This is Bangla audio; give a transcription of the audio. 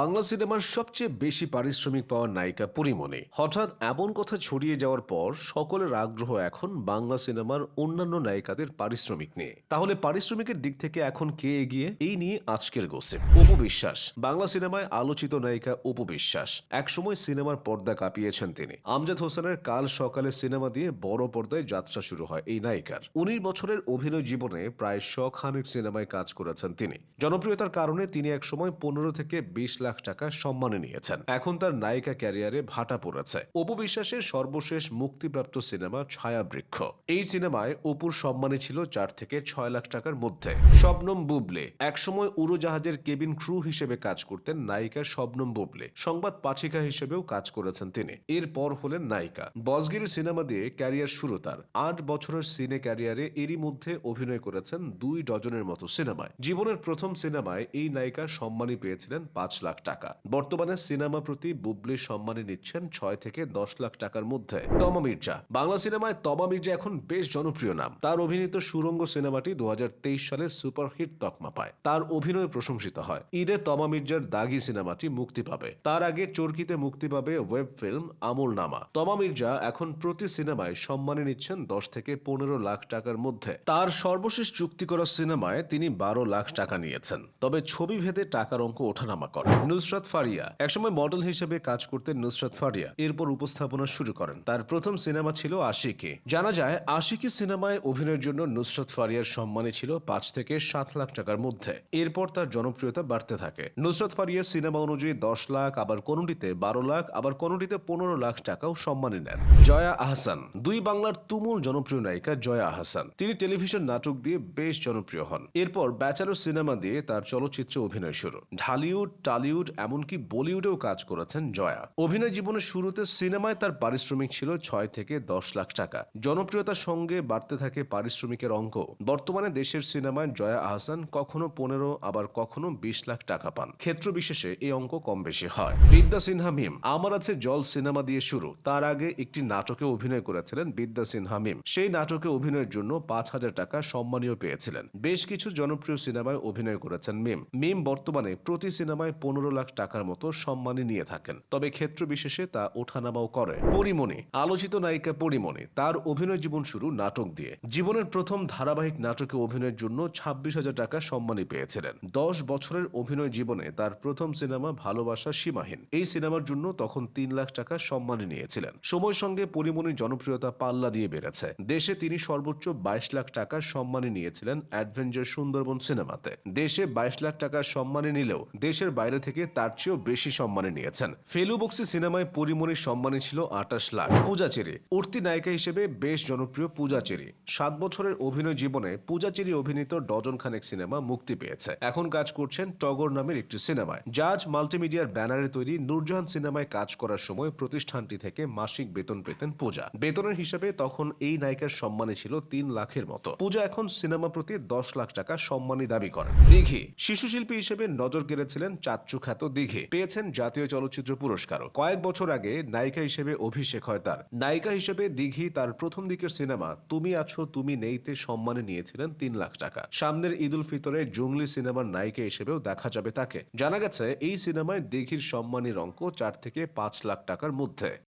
বাংলা সিনেমার সবচেয়ে বেশি পারিশ্রমিক পাওয়ার নায়িকা পরিমণি। হঠাৎ এমন কথা ছড়িয়ে যাওয়ার পর সকলের আগ্রহ এখন বাংলা সিনেমার অন্যান্য নায়িকাদের পারিশ্রমিক নিয়ে। তাহলে পারিশ্রমিকের দিক থেকে এখন কে এগিয়ে? এই নিয়ে আজকের গোসিপ। অপু বিশ্বাস। বাংলা সিনেমায় আলোচিত নায়িকা অপু বিশ্বাস। একসময় সিনেমার পর্দা কাঁপিয়েছেন তিনি। আমজাদ হোসেনের কাল সকালে সিনেমা দিয়ে বড় পর্দায় যাত্রা শুরু হয় এই নায়িকার। উনিশ বছরের অভিনয় জীবনে প্রায় শখানেক সিনেমায় কাজ করেছেন তিনি। জনপ্রিয়তার কারণে তিনি একসময় পনেরো থেকে বিশ লাখ টাকা সম্মানে নিয়েছেন। এখন তার নায়িকা ক্যারিয়ারে ভাটা পড়েছে। অপু বিশ্বাসের সর্বশেষ মুক্তিপ্রাপ্ত সিনেমা ছায়াবৃক্ষ। এই সিনেমায় অপুর সম্মানী ছিল চার থেকে ছয় লাখ টাকার মধ্যে। শবনম বুবলে একসময় উড়োজাহাজের কেবিন ক্রু হিসেবে কাজ করতেন নায়িকা শবনম বুবলে। সংবাদ পাঠিকা হিসেবেও কাজ করেছেন তিনি। এরপর হলেন নায়িকা। বসগিরি সিনেমা দিয়ে ক্যারিয়ার শুরু তার। আট বছরের সিনে ক্যারিয়ারে এরই মধ্যে অভিনয় করেছেন দুই ডজনের মতো সিনেমায়। জীবনের প্রথম সিনেমায় এই নায়িকা সম্মানী পেয়েছিলেন পাঁচ লাখ টাকা। বর্তমানে সিনেমা প্রতি বুবলি সম্মানী নিচ্ছেন ছয় থেকে দশ লাখ টাকার মধ্যে তমা মির্জা। বাংলা সিনেমায় তমা মির্জা এখন বেশ জনপ্রিয় নাম। তার অভিনীত সুরঙ্গ সিনেমাটি দু সালে সুপারহিট তকমা পায়। তার অভিনয় প্রশংসিত হয়। ঈদে তমা মির্জার দাগি সিনেমাটি মুক্তি পাবে। তার আগে চরকিতে মুক্তি পাবে ওয়েব ফিল্ম আমল নামা তমা মির্জা এখন প্রতি সিনেমায় সম্মানী নিচ্ছেন দশ থেকে পনেরো লাখ টাকার মধ্যে। তার সর্বশেষ চুক্তি করা সিনেমায় তিনি বারো লাখ টাকা নিয়েছেন। তবে ছবি ভেদে টাকার অঙ্ক ওঠানামা করে নুসরাত ফারিয়া একসময় মডেল হিসেবে কাজ করতেন নুসরাত ফারিয়া এরপর উপস্থাপনা শুরু করেন। তার প্রথম সিনেমা ছিল আশিকি। জানা যায়, আশিকি সিনেমায় অভিনয়ের জন্য নুসরাত ফারিয়ার সম্মানে ছিল পাঁচ থেকে সাত লাখ টাকার মধ্যে। এরপর তার জনপ্রিয়তা বাড়তে থাকে। নুসরাত ফারিয়া সিনেমা অনুযায়ী দশ লাখ, আবার কোনটিতে বারো লাখ, আবার কোনটিতে পনেরো লাখ টাকাও সম্মানী নেন। জয়া আহসান, দুই বাংলার তুমুল জনপ্রিয় নায়িকা জয়া আহসান। তিনি টেলিভিশন নাটক দিয়ে বেশ জনপ্রিয় হন। এরপর ব্যাচালর সিনেমা দিয়ে তার চলচ্চিত্রে অভিনয় শুরু। ঢালিউড, টালিউড এমনকি বলিউডেও কাজ করেছেন জয়া। অভিনয় জীবনের শুরুতে সিনেমায় তার পারিশ্রমিক ছিল ছয় থেকে দশ লাখ টাকা। জনপ্রিয়তার সঙ্গে বাড়তে থাকে পারিশ্রমিকের অঙ্ক। বর্তমানে দেশের সিনেমায় জয়া আহসান কখনো পনেরো, আবার কখনো বিশ লাখ টাকা পান। ক্ষেত্র বিশেষে এই অঙ্ক কম বেশি হয়। বিদ্যা সিনহা মিম। আমার আছে জল সিনেমা দিয়ে শুরু। তার আগে একটি নাটকে অভিনয় করেছিলেন বিদ্যা সিনহা মিম। সেই নাটকে অভিনয়ের জন্য পাঁচ হাজার টাকা সম্মানীয় পেয়েছিলেন। বেশ কিছু জনপ্রিয় সিনেমায় অভিনয় করেছেন মিম। মিম বর্তমানে প্রতি সিনেমায় পনেরো লাখ টাকার মতো সম্মানী নিয়ে থাকেন। তবে ক্ষেত্র বিশেষে তা ওঠানামাও করে। পরিমণি, আলোচিত নায়িকা পরিমণি, তার অভিনয় জীবন শুরু নাটক দিয়ে। জীবনের প্রথম ধারাবাহিক নাটকে অভিনয়ের জন্য ছাব্বিশ হাজার টাকা সম্মানী পেয়েছিলেন। দশ বছরের অভিনয় জীবনে তার প্রথম সিনেমা ভালোবাসা সীমাহীন। এই সিনেমার জন্য তখন তিন লাখ টাকা সম্মানী নিয়েছিলেন। সময়ের সঙ্গে পরিমণির জনপ্রিয়তা পাল্লা দিয়ে বেড়েছে। দেশে তিনি সর্বোচ্চ বাইশ লাখ টাকার সম্মানী নিয়েছিলেন অ্যাডভেঞ্চার সুন্দরবন সিনেমাতে। দেশে বাইশ লাখ টাকার সম্মানী নিলেও দেশের বাইরে থেকে তার চেয়েও বেশি সম্মানী নিয়েছেন। ফেলু বক্সি সিনেমায় পরিমণির সম্মানী ছিল আটাশ লাখ। পূজা চেরি উঠতি নায়িকা হিসেবে বেশ জনপ্রিয় পূজা চেরি সাত বছরের অভিনয় জীবনে পূজা চেরি অভিনীত ডজন খানেক সিনেমা মুক্তি পেয়েছে। এখন কাজ করছেন টগর নামের একটি সিনেমায়। জাজ মাল্টিমিডিয়ার ব্যানারে তৈরি নূরজাহান সিনেমায় কাজ করার সময় প্রতিষ্ঠানটি থেকে মাসিক বেতন পেতেন পূজা। বেতনের হিসাবে তখন এই নায়িকার সম্মানী ছিল তিন লাখের মতো। পূজা এখন সিনেমা প্রতি দশ লাখ টাকা সম্মানী দাবি করেন। দিঘি। শিশু শিল্পী হিসেবে নজর কেড়েছিলেন চাচ্চু খ্যাত দিঘে। পেয়েছেন জাতীয় চলচ্চিত্র পুরস্কারও। কয়েক বছর আগে নায়িকা হিসেবে অভিষেক হয় তার। নায়িকা হিসেবে দিঘি তার প্রথম দিকের সিনেমা, তুমি আছো, তুমি নেইতে সম্মানে নিয়েছিলেন তিন লাখ টাকা। সামনের ঈদ উল ফিতরে জঙ্গলি সিনেমার নায়িকা হিসেবেও দেখা যাবে তাকে। জানা গেছে, এই সিনেমায় দিঘির সম্মানের অঙ্ক চার থেকে পাঁচ লাখ টাকার মধ্যে।